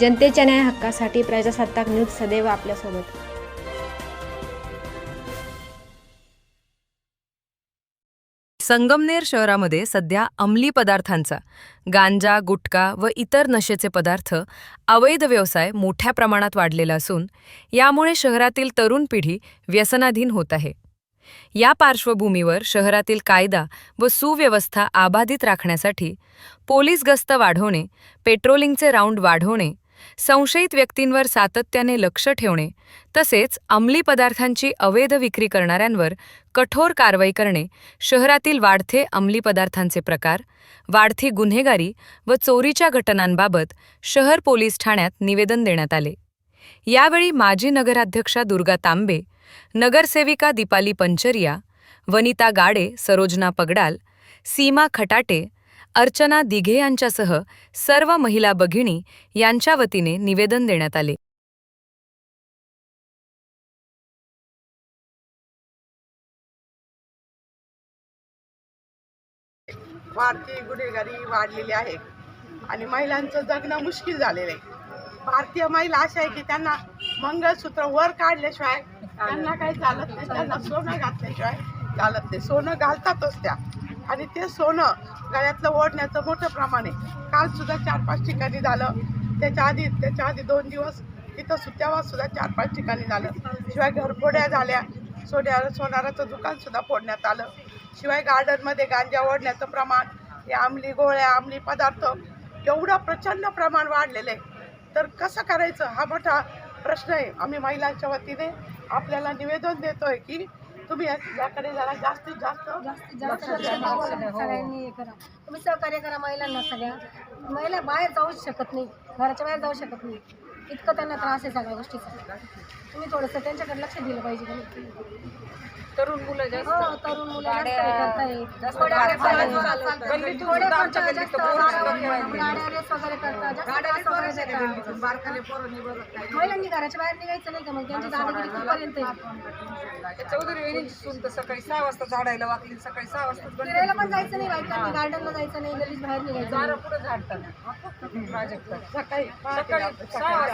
जनतेच्या न्याय हक्कासाठी प्रजासत्ताक न्यूज सदैव आपल्यासोबत. संगमनेर शहरामध्ये सध्या अंमली पदार्थांचा गांजा गुटखा व इतर नशेचे पदार्थ अवैध व्यवसाय मोठ्या प्रमाणात वाढलेला असून यामुळे शहरातील तरुण पिढी व्यसनाधीन होत आहे. या पार्श्वभूमीवर शहरातील कायदा व सुव्यवस्था आबाधित राखण्यासाठी पोलीस गस्त वाढवणे पेट्रोलिंगचे राऊंड वाढवणे संशयित व्यक्तींवर सातत्याने लक्ष ठेवणे तसेच अंमली पदार्थांची अवैध विक्री करणाऱ्यांवर कठोर कारवाई करणे शहरातील वाढते अंमली पदार्थांचे प्रकार वाढती गुन्हेगारी व चोरीच्या घटनांबाबत शहर पोलीस ठाण्यात निवेदन देण्यात आले. यावेळी माजी नगराध्यक्षा दुर्गा तांबे नगरसेविका दीपाली पंचरिया वनिता गाडे सरोजना पगडाल सीमा खटाटे अर्चना दिघे यांच्यासह सर्व महिला भगिनी यांच्या वतीने निवेदन देण्यात आले. वाढती गुन्हेगारी वाढलेली आहे आणि महिलांचं जगणं मुश्किल झालेलं आहे. भारतीय महिला अशा आहे की त्यांना मंगळसूत्र वर काढल्याशिवाय त्यांना काही चालत नाही. त्यांना सोनं घातल्याशिवाय चालत नाही. सोनं घालतातच त्या. आणि ते सोनं गळ्यातलं ओढण्याचं मोठं प्रमाण आहे. काल सुद्धा चार पाच ठिकाणी झालं. त्याच्या आधी त्याच्या आधी दोन दिवस तिथं सु सुद्धा चार पाच ठिकाणी झालं. शिवाय घरफोड्या झाल्या. सोन्या सोनाराचं दुकान सुद्धा फोडण्यात आलं. शिवाय गार्डनमध्ये गांजा ओढण्याचं प्रमाण हे आमली गोळ्या आमली पदार्थ एवढं प्रचंड प्रमाण वाढलेलं आहे. तर कसं करायचं? हा मोठा प्रश्न आहे. आम्ही महिलांच्या वतीने आपल्याला निवेदन देतो आहे की तुम्ही याकडे जरा जास्तीत जास्त जास्तीत जास्त लक्ष द्या. सगळ्यांनी हे करा. तुम्ही सहकार्य करा महिलांना सगळ्या. महिला बाहेर जाऊच शकत नाही. घराच्या बाहेर जाऊ शकत नाही. इतकं त्यांना त्रास आहे सगळ्या गोष्टीचा तुम्ही थोडंसं त्यांच्याकडे लक्ष दिलं पाहिजे? तरुण मुलं जास्त हो तरुण मुलं जास्त हे करताय. जास्त थोड्या गाड्या करताय. चालवतात. गल्लीतून थोडे सुद्धा करतात, आमच्या गल्लीत जास्त तर पोरं सुद्धा गाड्या खेळायला गाड्या रेस वगैरे करतात जास्त त्रास वगैरे देतात. बारकाले पोरं निघत नाही. महिलांनी घराच्या बाहेर निघायचं नाही का मग त्यांची दादागिरी कुठपर्यंत आहे? त्या चौधरी वहिनींची सून तर सकाळी सहा वाजता झाडायला वाकली सकाळी सहा वाजता फिरायला पण जायचं नाही बायकांनी गार्डनला जायचं नाही गलीत बाहेर निघायचं नाही. पुढे झाडतात प्राजक्त सकाळी सकाळी सहा वाजता